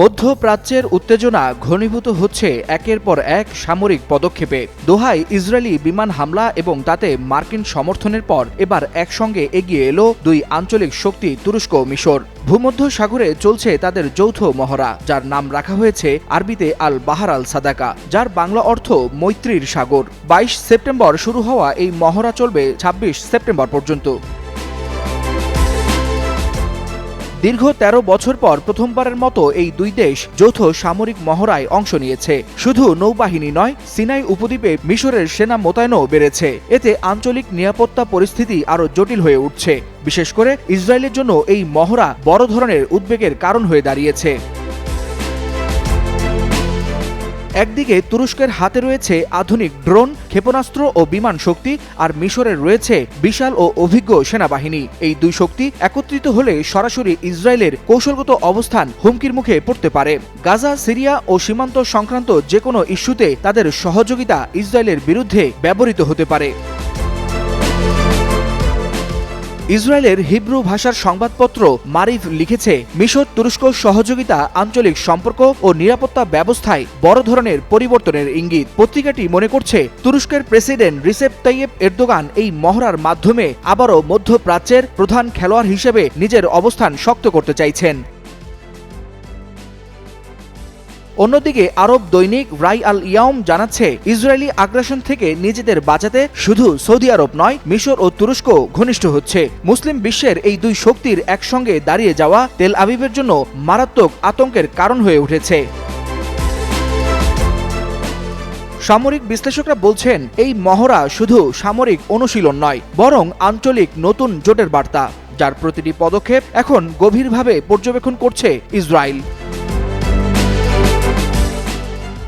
মধ্যপ্রাচ্যের উত্তেজনা ঘনীভূত হচ্ছে একের পর এক সামরিক পদক্ষেপে। দোহায় ইসরায়েলি বিমান হামলা এবং তাতে মার্কিন সমর্থনের পর এবার একসঙ্গে এগিয়ে এলো দুই আঞ্চলিক শক্তি তুরস্ক মিশর। ভূমধ্য সাগরে চলছে তাদের যৌথ মহড়া, যার নাম রাখা হয়েছে আরবিতে আল বাহার আল সাদাকা, যার বাংলা অর্থ মৈত্রীর সাগর। বাইশ সেপ্টেম্বর শুরু হওয়া এই মহড়া চলবে ছাব্বিশ সেপ্টেম্বর পর্যন্ত। দীর্ঘ ১৩ বছর পর প্রথমবারের মতো এই দুই দেশ যৌথ সামরিক মহড়ায় অংশ নিয়েছে। শুধু নৌবাহিনী নয়, সিনাই উপদ্বীপে মিশরের সেনা মোতায়েনও বেড়েছে। এতে আঞ্চলিক নিরাপত্তা পরিস্থিতি আরও জটিল হয়ে উঠছে। বিশেষ করে ইসরায়েলের জন্য এই মহড়া বড় ধরনের উদ্বেগের কারণ হয়ে দাঁড়িয়েছে। একদিকে তুরস্কের হাতে রয়েছে আধুনিক ড্রোন, ক্ষেপণাস্ত্র ও বিমান শক্তি, আর মিশরের রয়েছে বিশাল ও অভিজ্ঞ সেনাবাহিনী। এই দুই শক্তি একত্রিত হলে সরাসরি ইসরায়েলের কৌশলগত অবস্থান হুমকির মুখে পড়তে পারে। গাজা, সিরিয়া ও সীমান্ত সংক্রান্ত যে কোনো ইস্যুতে তাদের সহযোগিতা ইসরায়েলের বিরুদ্ধে ব্যবহৃত হতে পারে। ইসরায়েলের হিব্রু ভাষার সংবাদপত্র মারিফ লিখেছে, মিশর তুরস্ক সহযোগিতা, আঞ্চলিক সম্পর্ক ও নিরাপত্তা ব্যবস্থায় বড় ধরনের পরিবর্তনের ইঙ্গিত। পত্রিকাটি মনে করছে, তুরস্কের প্রেসিডেন্ট রিসেপ তাইয়েব এরদোগান এই মহড়ার মাধ্যমে আবারও মধ্যপ্রাচ্যের প্রধান খেলোয়াড় হিসেবে নিজের অবস্থান শক্ত করতে চাইছেন। অন্যদিকে আরব দৈনিক রাই আল ইয়াউম জানাচ্ছে, ইসরায়েলি আগ্রাসন থেকে নিজেদের বাঁচাতে শুধু সৌদি আরব নয়, মিশর ও তুরস্ক ঘনিষ্ঠ হচ্ছে। মুসলিম বিশ্বের এই দুই শক্তির একসঙ্গে দাঁড়িয়ে যাওয়া তেল আবিবের জন্য মারাত্মক আতঙ্কের কারণ হয়ে উঠেছে। সামরিক বিশ্লেষকরা বলছেন, এই মহড়া শুধু সামরিক অনুশীলন নয়, বরং আঞ্চলিক নতুন জোটের বার্তা, যার প্রতিটি পদক্ষেপ এখন গভীরভাবে পর্যবেক্ষণ করছে ইসরায়েল।